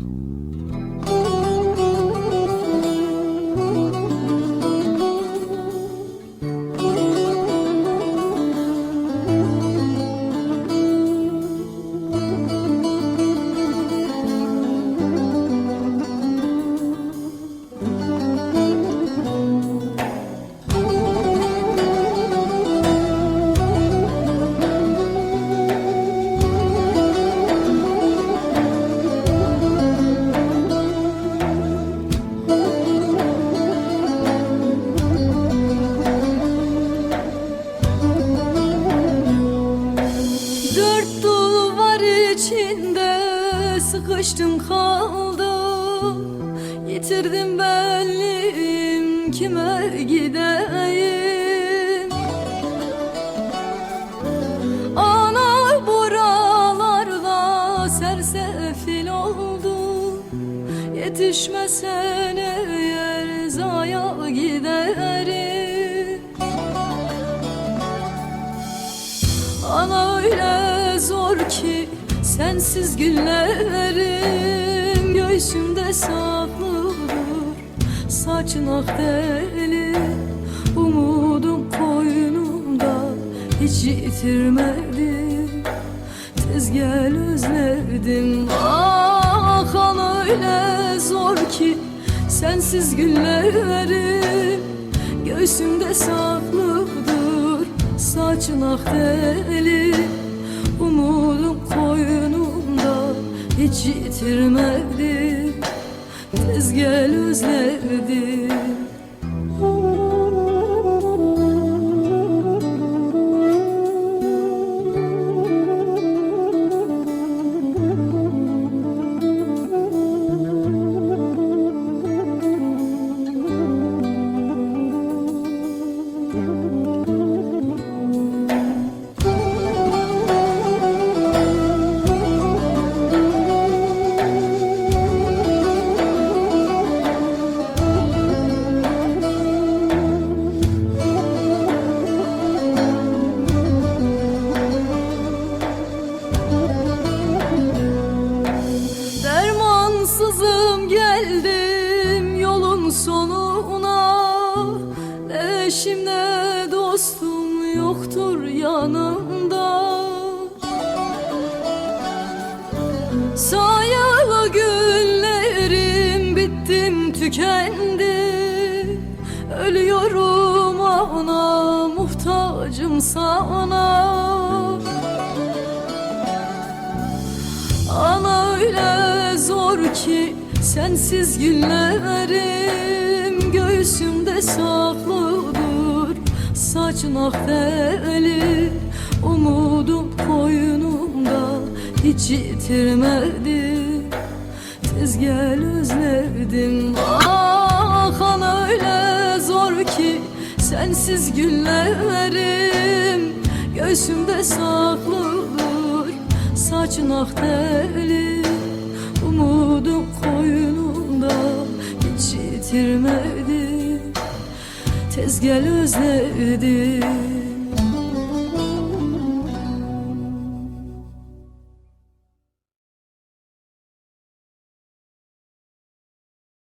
Mm-hmm. Sıkıştım kaldım. Yitirdim benliğim kime gideyim? Ana buralarda sersefil oldum. Yetişmesen sensiz günlerim Göğsümde saklıdır saçın ak deli Umudum koynumda hiç yitirmedim Tez gel özledim Ah ana öyle zor ki. Sensiz günlerim Göğsümde saklıdır saçın ak deli Umudum koynumda hiç yitirmedim Tez gel özledim Ne eşim ne dostum yoktur yanımda Sayalı günlerim bittim tükendi. Ölüyorum ana muhtacım sana. Ana öyle zor ki sensiz günlerim Göğsümde saklıdır saçın deli Umudum koynumda hiç yitirmedim Tez gel özledim. Ah ana öyle zor ki sensiz günlerim. Göğsümde saklıdır saçın deli Umudum koynumda hiç yitirmedim Tez gel özledim